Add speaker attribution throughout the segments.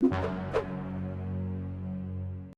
Speaker 1: you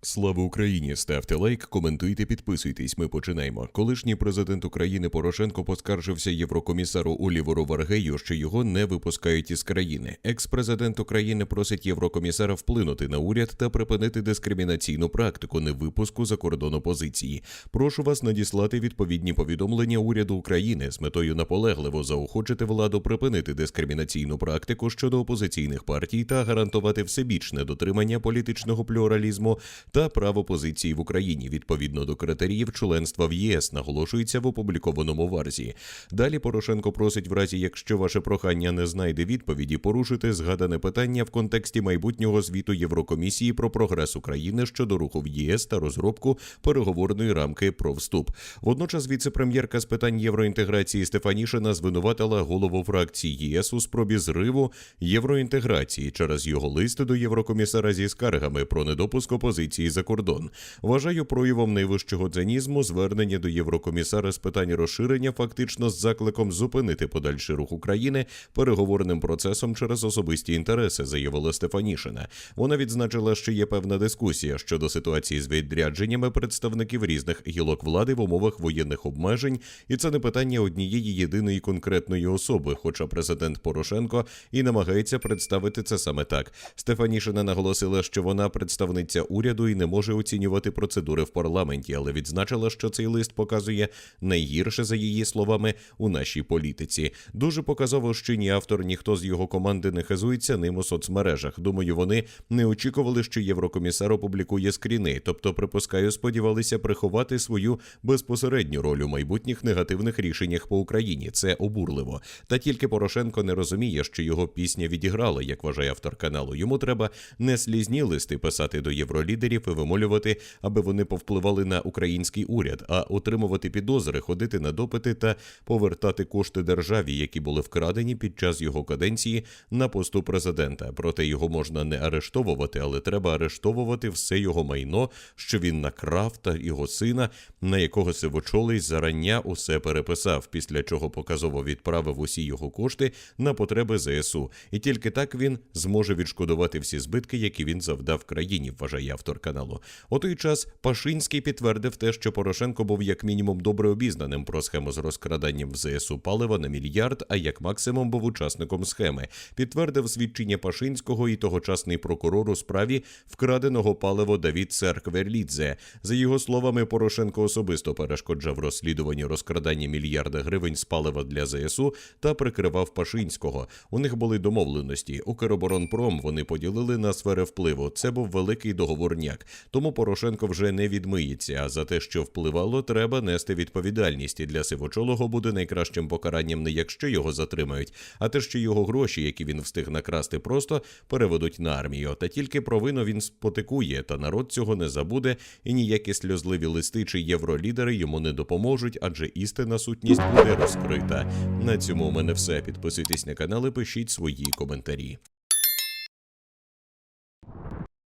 Speaker 1: Слава Україні! Ставте лайк, коментуйте, підписуйтесь. Ми починаємо. Колишній президент України Порошенко поскаржився єврокомісару Оліверу Варгею, що його не випускають із країни. Екс-президент України просить єврокомісара вплинути на уряд та припинити дискримінаційну практику невипуску за кордон опозиції. Прошу вас надіслати відповідні повідомлення уряду України з метою наполегливо заохочити владу припинити дискримінаційну практику щодо опозиційних партій та гарантувати всебічне дотримання політичного плюралізму та прав опозиції в Україні відповідно до критеріїв членства в ЄС, наголошується в опублікованому варзі. Далі Порошенко просить, в разі якщо ваше прохання не знайде відповіді, порушити згадане питання в контексті майбутнього звіту Єврокомісії про прогрес України щодо руху в ЄС та розробку переговорної рамки про вступ. Водночас віце-прем'єрка з питань євроінтеграції Стефанішина звинуватила голову фракції ЄС у спробі зриву євроінтеграції через його лист до єврокомісара зі скаргами про недопуск опозиції за кордон. Вважаю проявом найвищого цинізму звернення до єврокомісара з питань розширення, фактично з закликом зупинити подальший рух України переговорним процесом через особисті інтереси, заявила Стефанішина. Вона відзначила, що є певна дискусія щодо ситуації з відрядженнями представників різних гілок влади в умовах воєнних обмежень, і це не питання однієї єдиної конкретної особи. Хоча президент Порошенко і намагається представити це саме так. Стефанішина наголосила, що вона представниця уряду і не може оцінювати процедури в парламенті, але відзначила, що цей лист показує найгірше за її словами у нашій політиці. Дуже показово, що ні автор, ніхто з його команди не хизується ним у соцмережах. Думаю, вони не очікували, що єврокомісар опублікує скріни, тобто, припускаю, сподівалися приховати свою безпосередню роль у майбутніх негативних рішеннях по Україні. Це обурливо. Та тільки Порошенко не розуміє, що його пісня відіграла, як вважає автор каналу. Йому треба не слізні листи писати до євролідерів і вимолювати, аби вони повпливали на український уряд, а отримувати підозри, ходити на допити та повертати кошти державі, які були вкрадені під час його каденції на посту президента. Проте його можна не арештовувати, але треба арештовувати все його майно, що він накрав та його сина, на якого сивочолий зарання усе переписав, після чого показово відправив усі його кошти на потреби ЗСУ. І тільки так він зможе відшкодувати всі збитки, які він завдав країні, вважає автор каналу. У той час Пашинський підтвердив те, що Порошенко був як мінімум добре обізнаним про схему з розкраданням в ЗСУ палива на мільярд, а як максимум був учасником схеми. Підтвердив свідчення Пашинського і тогочасний прокурор у справі вкраденого паливо Давід Церкверлідзе. За його словами, Порошенко особисто перешкоджав розслідуванні розкрадання мільярда гривень з палива для ЗСУ та прикривав Пашинського. У них були домовленості. Укроборонпром вони поділили на сфери впливу. Це був великий договорняк. Тому Порошенко вже не відмиється. А за те, що впливало, треба нести відповідальність. І для сивочолого буде найкращим покаранням не якщо його затримають, а те, що його гроші, які він встиг накрасти, просто переведуть на армію. Та тільки провину він спотикує, та народ цього не забуде, і ніякі сльозливі листи чи євролідери йому не допоможуть, адже істинна сутність буде розкрита. На цьому у мене все. Підписуйтесь на канал і пишіть свої коментарі.